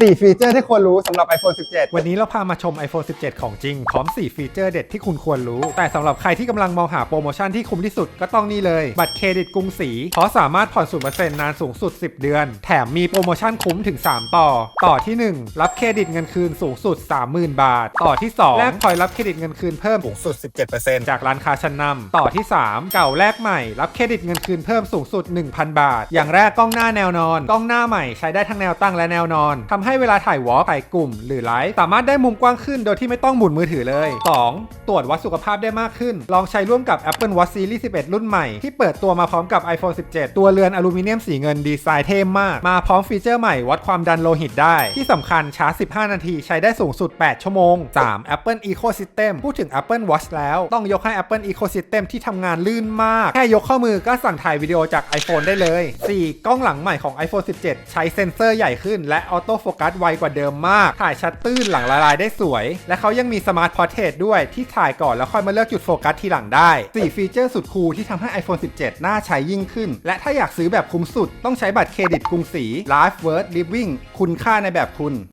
4 ฟีเจอร์ที่ควรรู้สำหรับ iPhone 17 วันนี้เราพามาชม iPhone 17 ของจริง พร้อม 4 ฟีเจอร์เด็ดที่คุณควรรู้ แต่สำหรับใครที่กำลังมองหาโปรโมชั่นที่คุ้มที่สุดก็ต้องนี่เลย บัตรเครดิตกรุงศรีเพราะสามารถผ่อน0%นานสูงสุด 10 เดือน แถมมีโปรโมชั่นคุ้มถึง 3 ต่อ ต่อที่ 1 รับเครดิตเงินคืนสูงสุด 30,000 บาท ต่อที่ 2 แลกพอยต์รับเครดิตเงินคืนเพิ่มสูงสุด 17%จากร้านค้าชั้นนำต่อที่ 3 เก่าแลกใหม่ รับเครดิตเงินคืนเพิ่มสูงสุด 1,000 บาท อย่างแรกกล้องหน้าแนวนอน กล้องหน้าใหม่ใช้ได้ทั้งแนวตั้งและแนวนอนทำให้เวลาถ่ายวอล์กถ่ายกลุ่ม หรือไลฟ์สามารถได้มุมกว้างขึ้นโดยที่ไม่ต้องหมุนมือถือเลย 2. ตรวจวัดสุขภาพได้มากขึ้น ลองใช้ร่วมกับ Apple Watch Series 11 รุ่นใหม่ ที่เปิดตัวมาพร้อมกับ iPhone 17 ตัวเรือนอลูมิเนียมสีเงินดีไซน์เท่มาก มาพร้อมฟีเจอร์ใหม่วัดความดันโลหิตได้ ที่สำคัญชาร์จ 15 นาทีใช้ได้สูงสุด 8 ชั่วโมง 3. Apple Ecosystem พูดถึง Apple Watch แล้วต้องยกให้ Apple Ecosystem ที่ทำงานลื่นมาก แค่ยกข้อมือก็สั่งถ่ายวิดีโอจาก iPhone ได้เลย 4. กล้องหลังใหม่ของ iPhone 17 ใช้เซ็นเซอร์ใหญ่ขึ้นและออโต้โฟกัสไวกว่าเดิมมาก ถ่ายชัดตื้นหลังละลายได้สวย และเขายังมีสมาร์ทพอร์เทรตด้วยที่ถ่ายก่อนแล้วค่อยมาเลือกจุดโฟกัสทีหลังได้ 4 ฟีเจอร์สุดคูลที่ทำให้ iPhone 17 น่าใช้ยิ่งขึ้น และถ้าอยากซื้อแบบคุ้มสุด ต้องใช้บัตรเครดิตกรุงศรี Life Worth Living คุณค่าในแบบคุณ